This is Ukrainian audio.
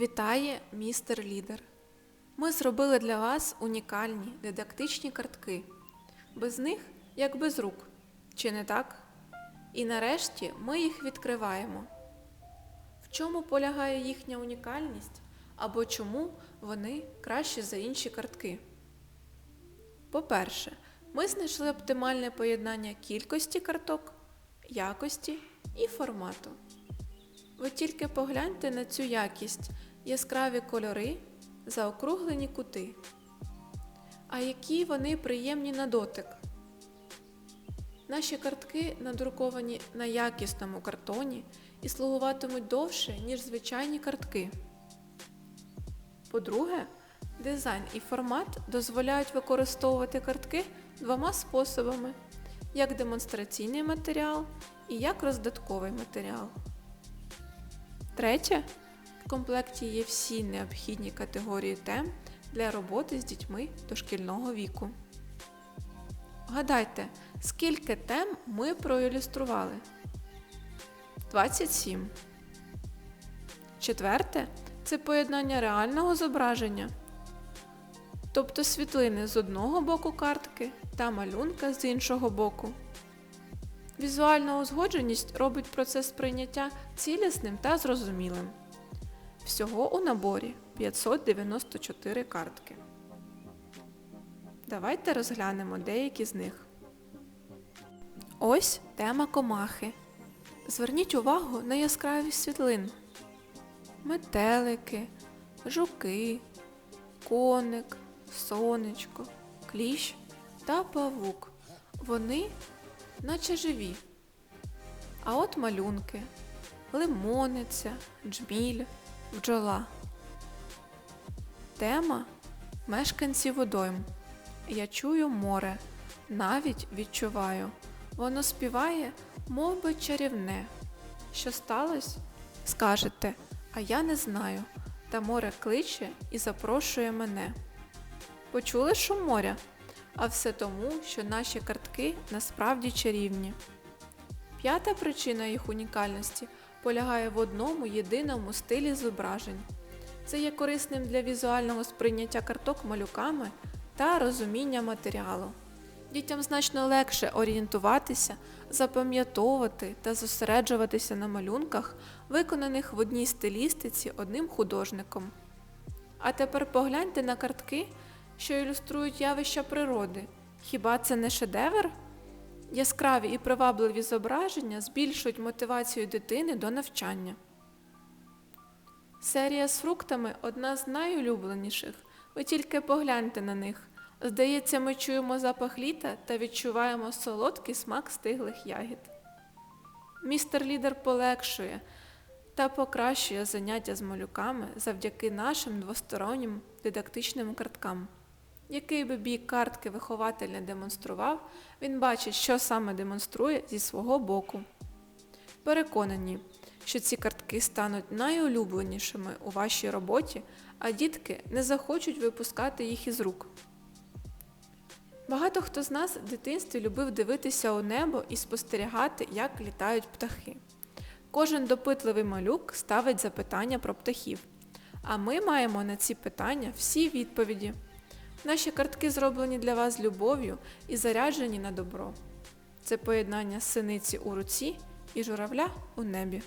Вітає містер Лідер. Ми зробили для вас унікальні дидактичні картки. Без них як без рук. Чи не так? І нарешті ми їх відкриваємо. В чому полягає їхня унікальність або чому вони кращі за інші картки? По-перше, ми знайшли оптимальне поєднання кількості карток, якості і формату. Ви тільки погляньте на цю якість, яскраві кольори, заокруглені кути. А які вони приємні на дотик. Наші картки надруковані на якісному картоні і слугуватимуть довше, ніж звичайні картки. По-друге, дизайн і формат дозволяють використовувати картки двома способами: як демонстраційний матеріал і як роздатковий матеріал. Третє, в комплекті є всі необхідні категорії тем для роботи з дітьми дошкільного віку. Гадайте, скільки тем ми проілюстрували? 27. Четверте це поєднання реального зображення, тобто світлини з одного боку картки та малюнка з іншого боку. Візуальна узгодженість робить процес прийняття цілісним та зрозумілим. Всього у наборі 594 картки. Давайте розглянемо деякі з них. Ось тема комахи. Зверніть увагу на яскравість світлин. Метелики, жуки, коник, сонечко, кліщ та павук. Вони наче живі. А от малюнки, лимониця, джміль, бджола. Тема мешканці водойм. Я чую море, навіть відчуваю. Воно співає, мов би чарівне. Що сталося? Скажете, а я не знаю. Та море кличе і запрошує мене. Почули шум моря? А все тому, що наші картки насправді чарівні. П'ята причина їх унікальності полягає в одному єдиному стилі зображень. Це є корисним для візуального сприйняття карток малюками та розуміння матеріалу. Дітям значно легше орієнтуватися, запам'ятовувати та зосереджуватися на малюнках, виконаних в одній стилістиці одним художником. А тепер погляньте на картки, що ілюструють явища природи. Хіба це не шедевр? Яскраві і привабливі зображення збільшують мотивацію дитини до навчання. Серія з фруктами одна з найулюбленіших. Ви тільки погляньте на них. Здається, ми чуємо запах літа та відчуваємо солодкий смак стиглих ягід. Містер лідер полегшує та покращує заняття з малюками завдяки нашим двостороннім дидактичним карткам. Який би бік картки вихователь не демонстрував, він бачить, що саме демонструє зі свого боку. Переконані, що ці картки стануть найулюбленішими у вашій роботі, а дітки не захочуть випускати їх із рук. Багато хто з нас в дитинстві любив дивитися у небо і спостерігати, як літають птахи. Кожен допитливий малюк ставить запитання про птахів, а ми маємо на ці питання всі відповіді. Наші картки зроблені для вас любов'ю і заряджені на добро. Це поєднання синиці у руці і журавля у небі.